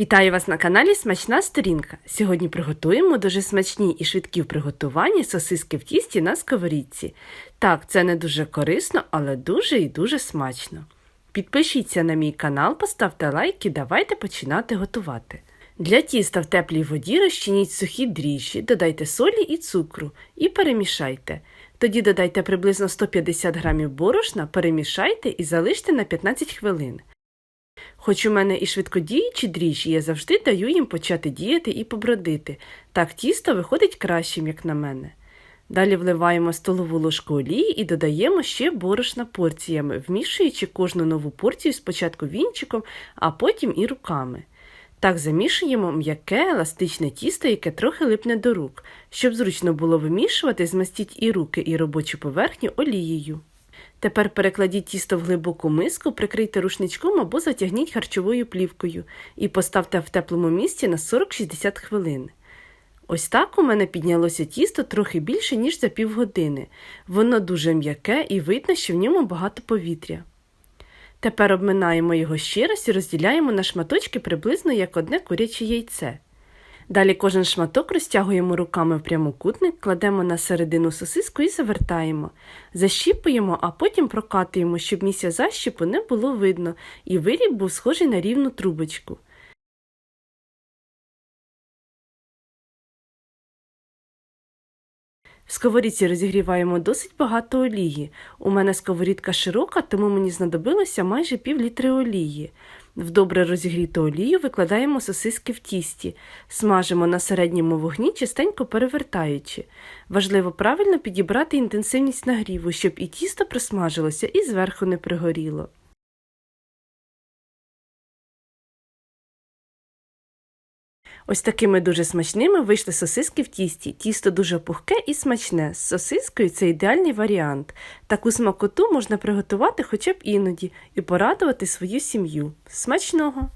Вітаю вас на каналі Смачна Сторінка. Сьогодні приготуємо дуже смачні і швидкі в приготуванні сосиски в тісті на сковорідці. Так, це не дуже корисно, але дуже і дуже смачно. Підпишіться на мій канал, поставте лайк і давайте починати готувати. Для тіста в теплій воді розчиніть сухі дріжджі, додайте солі і цукру і перемішайте. Тоді додайте приблизно 150 г борошна, перемішайте і залиште на 15 хвилин. Хоч у мене і швидкодіючі дріжджі, я завжди даю їм почати діяти і побродити. Так тісто виходить кращим, як на мене. Далі вливаємо столову ложку олії і додаємо ще борошна порціями, вмішуючи кожну нову порцію спочатку вінчиком, а потім і руками. Так замішуємо м'яке еластичне тісто, яке трохи липне до рук. Щоб зручно було вимішувати, змастіть і руки, і робочу поверхню олією. Тепер перекладіть тісто в глибоку миску, прикрийте рушничком або затягніть харчовою плівкою і поставте в теплому місці на 40-60 хвилин. Ось так у мене піднялося тісто трохи більше, ніж за півгодини. Воно дуже м'яке і видно, що в ньому багато повітря. Тепер обминаємо його ще раз і розділяємо на шматочки приблизно як одне куряче яйце. Далі кожен шматок розтягуємо руками в прямокутник, кладемо на середину сосиску і завертаємо. Защіпуємо, а потім прокатуємо, щоб місця защіпу не було видно, і виріб був схожий на рівну трубочку. В сковорідці розігріваємо досить багато олії. У мене сковорідка широка, тому мені знадобилося майже пів літри олії. В добре розігріту олію викладаємо сосиски в тісті, смажимо на середньому вогні, частенько перевертаючи. Важливо правильно підібрати інтенсивність нагріву, щоб і тісто просмажилося, і зверху не пригоріло. Ось такими дуже смачними вийшли сосиски в тісті. Тісто дуже пухке і смачне. З сосискою це ідеальний варіант. Таку смакоту можна приготувати хоча б іноді і порадувати свою сім'ю. Смачного!